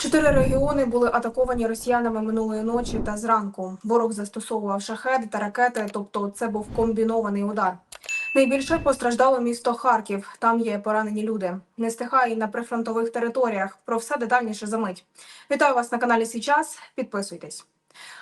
Чотири регіони були атаковані росіянами минулої ночі та зранку. Ворог застосовував шахеди та ракети, тобто це був комбінований удар. Найбільше постраждало місто Харків. Там є поранені люди. Не стихає і на прифронтових територіях. Про все детальніше за мить. Вітаю вас на каналі Січас. Підписуйтесь.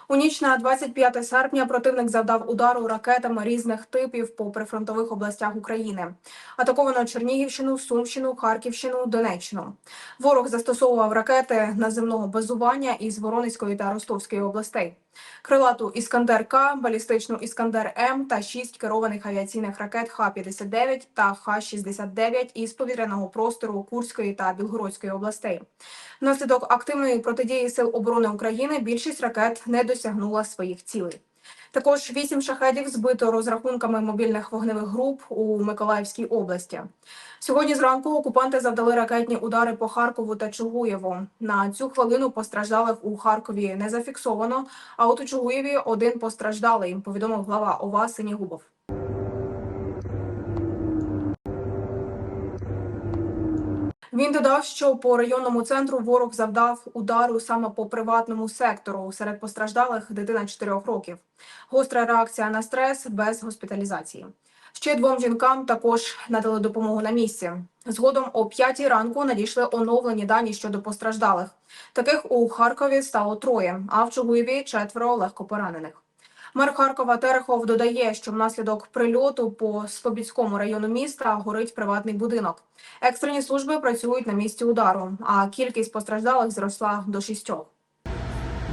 У ніч на 25 серпня противник завдав удару ракетами різних типів по прифронтових областях України. Атаковано Чернігівщину, Сумщину, Харківщину, Донеччину. Ворог застосовував ракети наземного базування із Воронезької та Ростовської областей. Крилату Іскандер К, балістичну Іскандер М та шість керованих авіаційних ракет Х-59 та Х-69 із повітряного простору Курської та Білгородської областей. Внаслідок активної протидії сил оборони України більшість ракет не досягнула своїх цілей. Також вісім шахедів збито розрахунками мобільних вогневих груп у Миколаївській області. Сьогодні зранку окупанти завдали ракетні удари по Харкову та Чугуєву. На цю хвилину постраждалих у Харкові не зафіксовано. А от у Чугуєві один постраждалий. Повідомив глава ОВА Синігубов. Він додав, що по районному центру ворог завдав удару саме по приватному сектору. Серед постраждалих дитина 4 років. Гостра реакція на стрес без госпіталізації. Ще двом жінкам також надали допомогу на місці. Згодом о 5 ранку надійшли оновлені дані щодо постраждалих. Таких у Харкові стало троє, а в Чугуєві четверо легко поранених. Мер Харкова Терехов додає, що внаслідок прильоту по Слобідському району міста горить приватний будинок. Екстрені служби працюють на місці удару, а кількість постраждалих зросла до шістьох.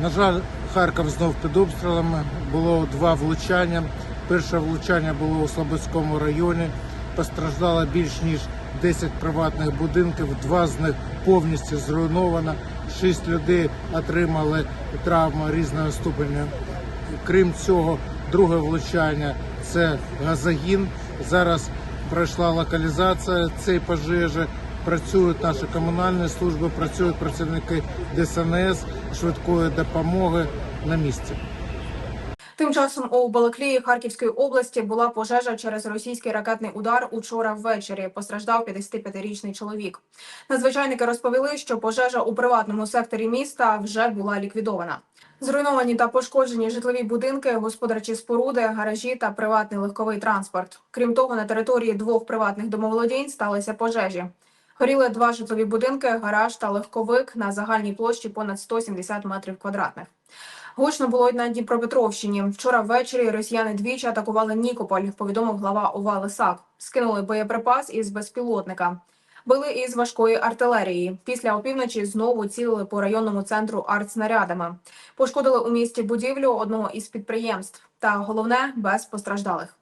На жаль, Харків знов під обстрілами. Було два влучання. Перше влучання було у Слободському районі. Постраждало більш ніж 10 приватних будинків. Два з них повністю зруйновано. Шість людей отримали травми різного ступеня. Крім цього, друге влучання це газогін. Зараз пройшла локалізація цієї пожежі. Працюють наші комунальні служби, працюють працівники ДСНС, швидкої допомоги на місці. Тим часом у Балаклії Харківської області була пожежа через російський ракетний удар учора ввечері. Постраждав 55-річний чоловік. Надзвичайники розповіли, що пожежа у приватному секторі міста вже була ліквідована. Зруйновані та пошкоджені житлові будинки, господарчі споруди, гаражі та приватний легковий транспорт. Крім того, на території двох приватних домоволодінь сталися пожежі. Горіли два житлові будинки, гараж та легковик на загальній площі понад 170 метрів квадратних. Гучно було й на Дніпропетровщині. Вчора ввечері росіяни двічі атакували Нікополь, повідомив глава ОВА Лисак. Скинули боєприпас із безпілотника. Били із важкої артилерії. Після опівночі знову цілили по районному центру артснарядами. Пошкодили у місті будівлю одного із підприємств. Та головне без постраждалих.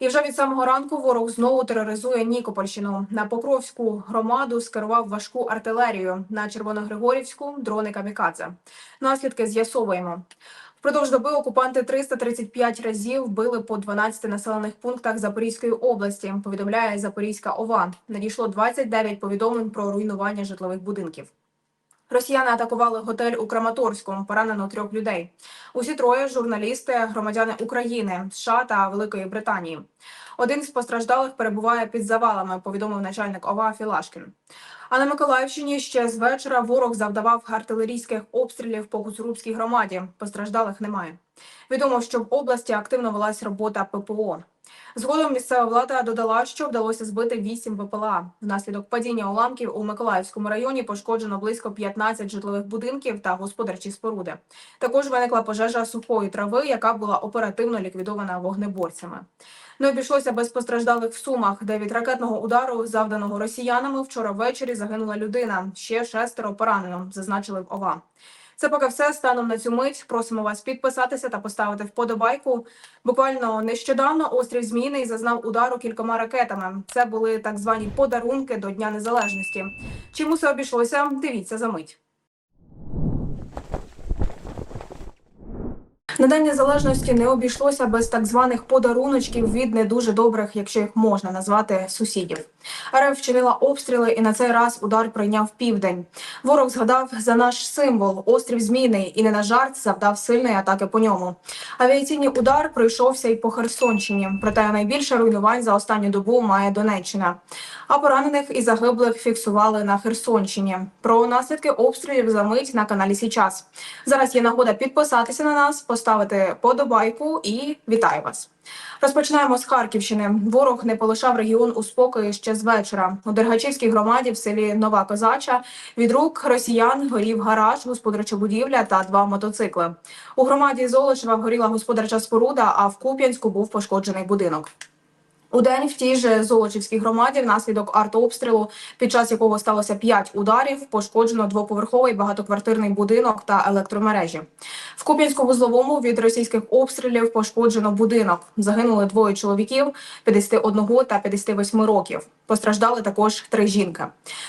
І вже від самого ранку ворог знову тероризує Нікопольщину. На Покровську громаду скерував важку артилерію. На Червоногригорівську дрони камікадзе. Наслідки з'ясовуємо. Впродовж доби окупанти 335 разів били по 12 населених пунктах Запорізької області. Повідомляє Запорізька ОВА. Надійшло 29 повідомлень про руйнування житлових будинків. Росіяни атакували готель у Краматорську. Поранено трьох людей. Усі троє журналісти, громадяни України, США та Великої Британії. Один з постраждалих перебуває під завалами. Повідомив начальник ОВА Філашкін. А на Миколаївщині ще з вечора ворог завдавав артилерійських обстрілів по Гуцурубській громаді. Постраждалих немає. Відомо, що в області активно велась робота ППО. Згодом місцева влада додала, що вдалося збити 8 БПЛА. Внаслідок падіння уламків у Миколаївському районі пошкоджено близько 15 житлових будинків та господарчі споруди. Також виникла пожежа сухої трави, яка була оперативно ліквідована вогнеборцями. Не обійшлося без постраждалих в Сумах, де від ракетного удару, завданого росіянами, вчора ввечері загинула людина. Ще шестеро поранено, зазначили в ОВА. Це поки все станом на цю мить. Просимо вас підписатися та поставити вподобайку. Буквально нещодавно острів Зміїний зазнав удару кількома ракетами. Це були так звані подарунки до Дня Незалежності. Чим усе обійшлося? Дивіться за мить. На День Незалежності не обійшлося без так званих подаруночків від не дуже добрих, якщо їх можна назвати, сусідів. РФ вчинила обстріли, і на цей раз удар прийняв південь. Ворог згадав за наш символ острів Змійний і не на жарт завдав сильної атаки по ньому. Авіаційний удар пройшовся і по Херсонщині. Проте найбільше руйнувань за останню добу має Донеччина. А поранених і загиблих фіксували на Херсонщині. Про наслідки обстрілів за мить на каналі Січас. Зараз є нагода підписатися на нас, поставити подобайку і вітаю вас. Розпочинаємо з Харківщини. Ворог не полишав регіон у спокої ще з вечора. У Дергачівській громаді в селі Нова Козача від рук росіян горів гараж, господарча будівля та два мотоцикли. У громаді Золочева горіла господарча споруда, а в Куп'янську був пошкоджений будинок. У день в тій же Золочівській громаді внаслідок артобстрілу, під час якого сталося п'ять ударів, пошкоджено двоповерховий багатоквартирний будинок та електромережі. В Куп'янську-вузловому від російських обстрілів пошкоджено будинок. Загинули двоє чоловіків 51 та 58 років. Постраждали також три жінки.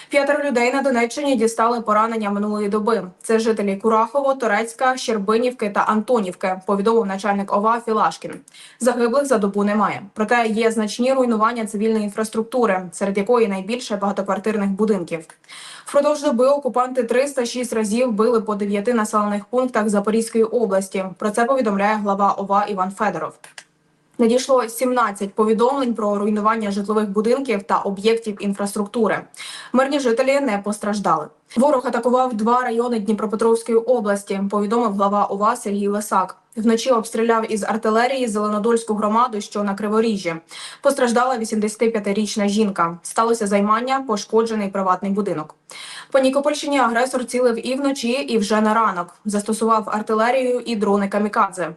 П'ятеро людей на Донеччині дістали поранення минулої доби. Це жителі Курахово, Торецька, Щербинівки та Антонівки. Повідомив начальник ОВА Філашкін. Загиблих за добу немає. Проте є значні руйнування цивільної інфраструктури, серед якої найбільше багатоквартирних будинків. Впродовж доби окупанти 306 разів били по дев'яти населених пунктах Запорізької області. Про це повідомляє глава ОВА Іван Федоров. Надійшло 17 повідомлень про руйнування житлових будинків та об'єктів інфраструктури. Мирні жителі не постраждали. Ворог атакував два райони Дніпропетровської області. Повідомив глава ОВА Сергій Лисак. Вночі обстріляв із артилерії Зеленодольську громаду, що на Криворіжжі. Постраждала 85-річна жінка. Сталося займання, пошкоджений приватний будинок. По Нікопольщині агресор цілив і вночі, і вже на ранок. Застосував артилерію і дрони камікадзе.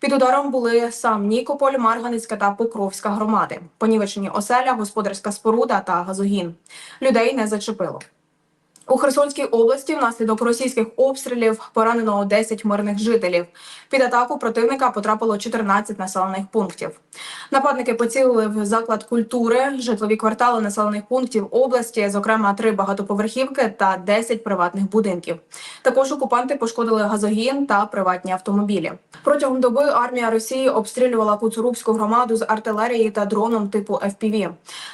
Під ударом були сам Нікополь, Марганицька та Покровська громади. Понівечені оселя, господарська споруда та газогін. Людей не зачепило. У Херсонській області внаслідок російських обстрілів поранено 10 мирних жителів. Під атаку противника потрапило 14 населених пунктів. Нападники поцілили в заклад культури, житлові квартали населених пунктів області, зокрема три багатоповерхівки та 10 приватних будинків. Також окупанти пошкодили газогін та приватні автомобілі. Протягом доби армія Росії обстрілювала Куцурубську громаду з артилерії та дроном типу FPV.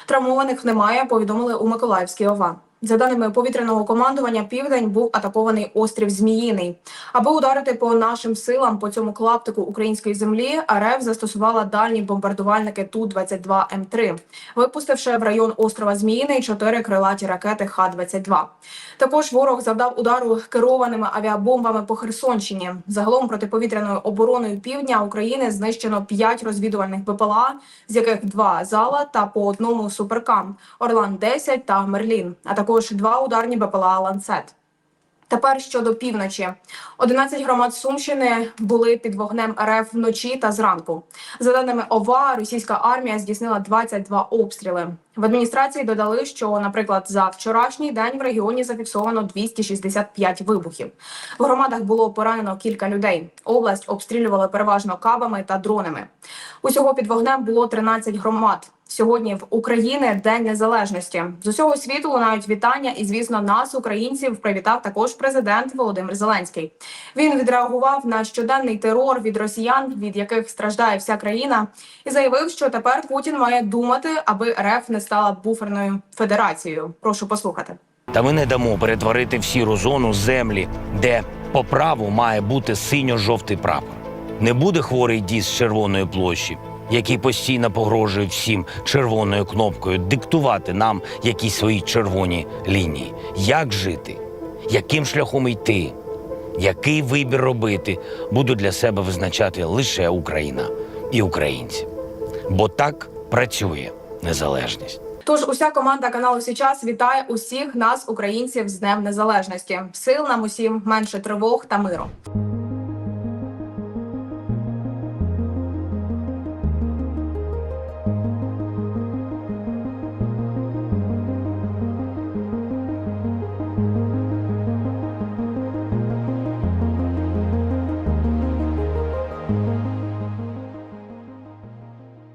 Травмованих немає. Повідомили у Миколаївській ОВА. За даними повітряного командування, південь був атакований острів Зміїний. Аби ударити по нашим силам по цьому клаптику української землі, РФ застосувала дальні бомбардувальники ту 22 м 3 випустивши в район острова Зміїний чотири крилаті ракети Х-22. Також ворог завдав удару керованими авіабомбами по Херсонщині. Загалом протиповітряною обороною півдня України знищено п'ять розвідувальних БПЛА, з яких два зала та по одному суперкам Орлан 10 та Мерлін, а також два ударні БПЛА Ланцет. Тепер щодо півночі, 11 громад Сумщини були під вогнем РФ вночі та зранку. За даними ОВА, російська армія здійснила 22 обстріли. В адміністрації додали, що, наприклад, за вчорашній день в регіоні зафіксовано 265 вибухів. В громадах було поранено кілька людей. Область обстрілювали переважно кабами та дронами. Усього під вогнем було 13 громад. Сьогодні в Україні День Незалежності з усього світу лунають вітання, і звісно, нас, українців, привітав також президент Володимир Зеленський. Він відреагував на щоденний терор від росіян, від яких страждає вся країна, і заявив, що тепер Путін має думати, аби РФ не стала буферною федерацією. Прошу послухати. Та ми не дамо перетворити в сіру зону землі, де по праву має бути синьо-жовтий прапор. Не буде хворий дід з червоної площі, який постійно погрожує всім червоною кнопкою диктувати нам якісь свої червоні лінії. Як жити? Яким шляхом йти? Який вибір робити, буду для себе визначати лише Україна і українці. Бо так працює незалежність. Тож уся команда каналу Січас вітає усіх нас, українців, з Днем Незалежності. Сил нам усім менше тривог та миру.